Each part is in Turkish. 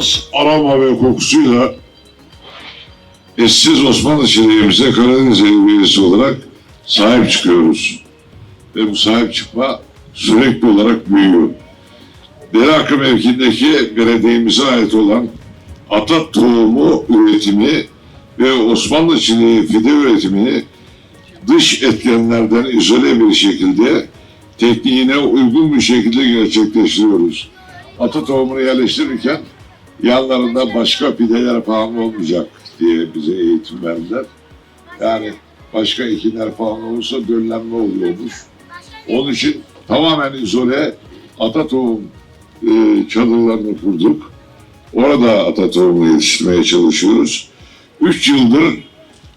az aroma ve kokusuyla eşsiz Osmanlı çileğimize Karadeniz Ehliyesi olarak sahip çıkıyoruz. Ve bu sahip çıkma sürekli olarak büyüyor. Dereakı mevkindeki belediyemize ait olan ata tohumu üretimi ve Osmanlı çileği fide üretimini dış etkenlerden izole bir şekilde tekniğine uygun bir şekilde gerçekleştiriyoruz. Ata tohumunu yerleştirirken yanlarında başka pideler falan olmayacak diye bize eğitim verdiler. Yani başka ekinler falan olursa döllenme oluyormuş. Onun için tamamen izole ata e, çadırlarını kurduk. Orada ata yetiştirmeye çalışıyoruz. Üç yıldır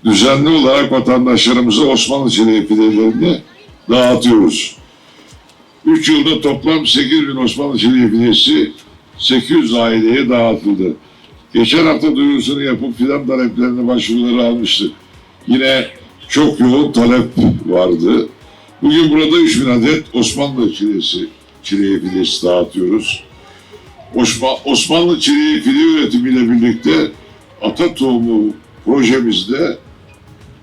düzenli olarak vatandaşlarımıza Osmanlı çileği pidelerini dağıtıyoruz. 3 yılda toplam 8 bin Osmanlı çileği pidesi 800 aileye dağıtıldı. Geçen hafta duyurusunu yapıp fidan taleplerini başvuruları almıştık. Yine çok yoğun talep vardı. Bugün burada 3 bin adet Osmanlı çileği, çileği pidesi dağıtıyoruz. Osma- Osmanlı çileği pide üretimiyle birlikte ata tohumu projemizde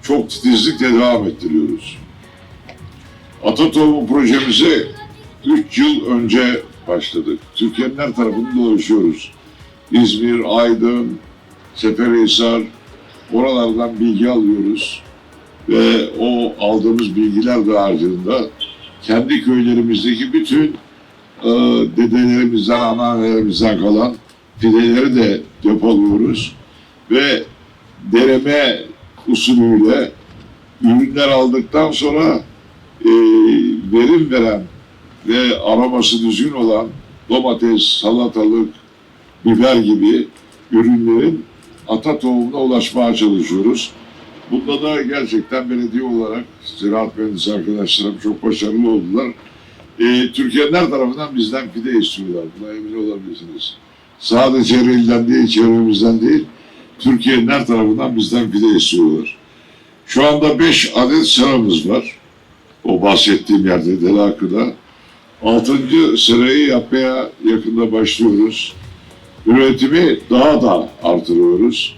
çok titizlikle devam ettiriyoruz. Ata tohumu projemize 3 yıl önce başladık. Türkiye'nin her tarafını dolaşıyoruz. İzmir, Aydın, Seferihisar, oralardan bilgi alıyoruz. Ve o aldığımız bilgiler dağarcığında kendi köylerimizdeki bütün e, dedelerimizden, anneannelerimizden kalan fideleri de depoluyoruz. Ve dereme usulüyle ürünler aldıktan sonra e, verim veren ve aroması düzgün olan domates, salatalık, biber gibi ürünlerin ata tohumuna ulaşmaya çalışıyoruz. Bunda da gerçekten belediye olarak ziraat mühendisi arkadaşlarım çok başarılı oldular. E, Türkiye'nin her tarafından bizden fide istiyorlar. Buna emin olabilirsiniz. Sadece Ereğli'den değil, çevremizden değil, Türkiye'nin her tarafından bizden fide istiyorlar. Şu anda 5 adet sıramız var. O bahsettiğim yerde Delakı'da. Altıncı sırayı yapmaya yakında başlıyoruz. Üretimi daha da artırıyoruz.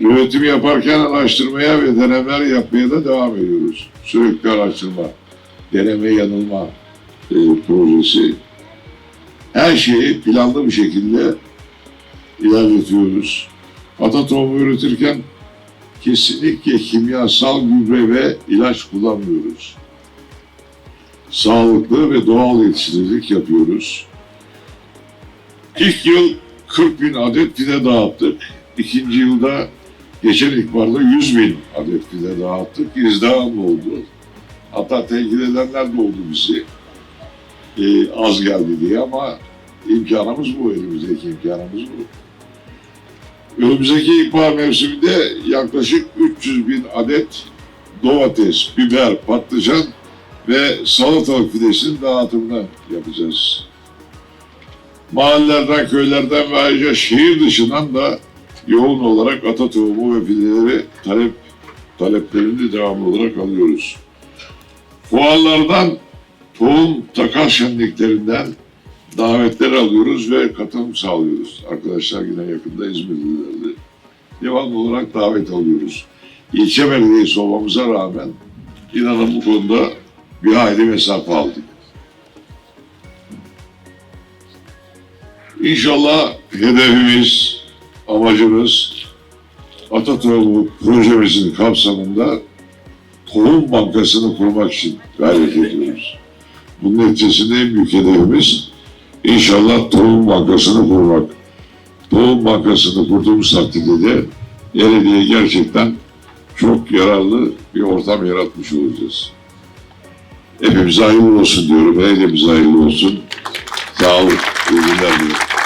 Üretimi yaparken araştırmaya ve denemeler yapmaya da devam ediyoruz. Sürekli araştırma, deneme yanılma e, projesi. Her şeyi planlı bir şekilde ilerletiyoruz. Ata tohumu üretirken kesinlikle kimyasal gübre ve ilaç kullanmıyoruz. Sağlıklı ve doğal yetiştiricilik yapıyoruz. İlk yıl 40 bin adet fide dağıttık. İkinci yılda geçen ilkbaharda 100 bin adet fide dağıttık. İzdiham oldu. Hatta tenkit edenler de oldu bizi. Ee, az geldi diye ama imkanımız bu, elimizdeki imkanımız bu. Önümüzdeki ilkbahar mevsiminde yaklaşık 300 bin adet domates, biber, patlıcan ve salatalık fidesinin dağıtımını yapacağız. Mahallelerden, köylerden ve ayrıca şehir dışından da yoğun olarak ata tohumu ve fideleri talep taleplerini devamlı olarak alıyoruz. Fuarlardan tohum takas şenliklerinden davetler alıyoruz ve katılım sağlıyoruz. Arkadaşlar yine yakında İzmirlilerdi. Devamlı olarak davet alıyoruz. İlçe belediyesi olmamıza rağmen inanın bu konuda bir hayli mesafe aldık. İnşallah hedefimiz, amacımız Atatoğlu projemizin kapsamında tohum bankasını kurmak için gayret ediyoruz. Bunun neticesinde en büyük hedefimiz İnşallah Tohum Bankası'nı kurmak. Tohum Bankası'nı kurduğumuz takdirde de Ereğli'ye gerçekten çok yararlı bir ortam yaratmış olacağız. Hepimize hayırlı olsun diyorum. Ereğli'mize hayırlı olsun. Sağ olun. İyi günler diliyorum.